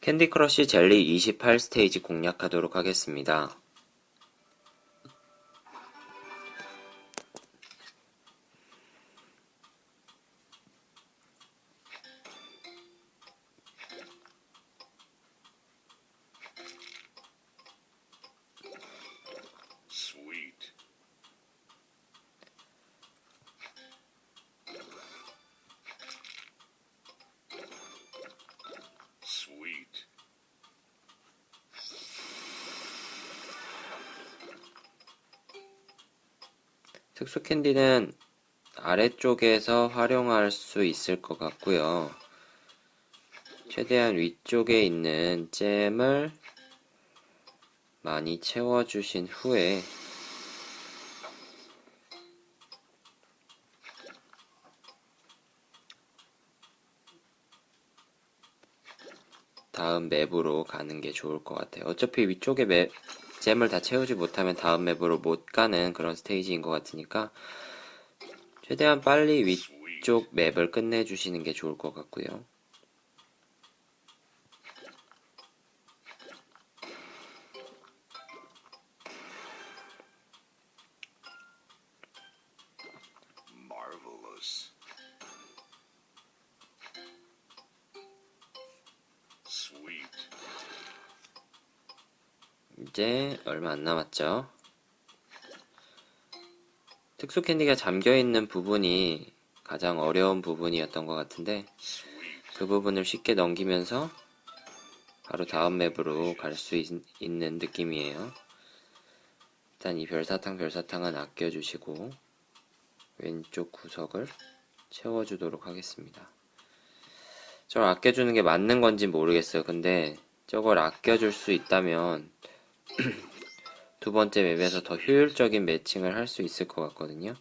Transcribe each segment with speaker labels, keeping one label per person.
Speaker 1: 캔디 크러쉬 젤리 28 스테이지 공략하도록 하겠습니다. 특수 캔디는 아래쪽에서 활용할 수 있을 것 같고요. 최대한 위쪽에 있는 잼을 많이 채워주신 후에 다음 맵으로 가는 게 좋을 것 같아요. 어차피 위쪽에 맵, 잼을 다 채우지 못하면 다음 맵으로 못 가는 그런 스테이지인 것 같으니까 최대한 빨리 위쪽 맵을 끝내주시는 게 좋을 것 같고요. 이제 얼마 안 남았죠. 특수 캔디가 잠겨 있는 부분이 가장 어려운 부분이었던 것 같은데. 그 부분을 쉽게 넘기면서 바로 다음 맵으로 갈 수 있는 느낌이에요. 일단 이 별사탕 별사탕은 아껴주시고 왼쪽 구석을 채워주도록 하겠습니다. 저걸 아껴주는 게 맞는 건지 모르겠어요. 근데 저걸 아껴줄 수 있다면 두 번째 맵에서 더 효율적인 매칭을 할 수 있을 것 같거든요.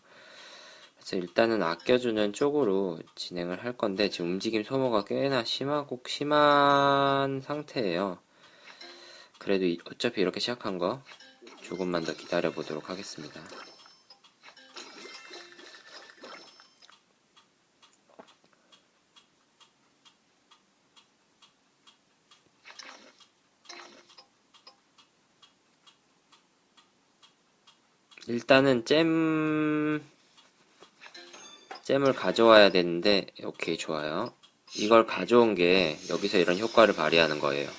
Speaker 1: 그래서 일단은 아껴주는 쪽으로 진행을 할 건데 지금 움직임 소모가 꽤나 심하고 심한 상태예요. 그래도 이- 어차피 이렇게 시작한 거 조금만 더 기다려 보도록 하겠습니다. 일단은 잼 잼을 가져와야 되는데 오케이 좋아요. 이걸 가져온 게 여기서 이런 효과를 발휘하는 거예요.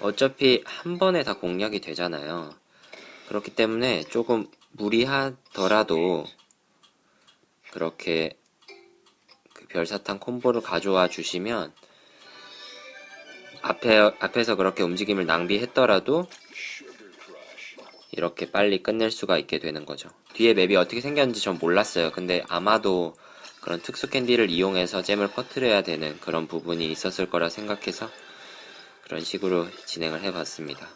Speaker 1: 어차피 한 번에 다 공략이 되잖아요. 그렇기 때문에 조금 무리하더라도 그렇게 그 별사탕 콤보를 가져와 주시면 앞에 앞에서 그렇게 움직임을 낭비했더라도. 이렇게 빨리 끝낼 수가 있게 되는 거죠. 뒤에 맵이 어떻게 생겼는지 전 몰랐어요. 근데 아마도 그런 특수 캔디를 이용해서 잼을 퍼뜨려야 되는 그런 부분이 있었을 거라 생각해서 그런 식으로 진행을 해봤습니다.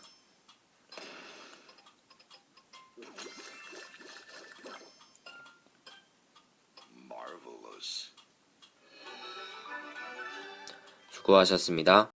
Speaker 1: 수고하셨습니다.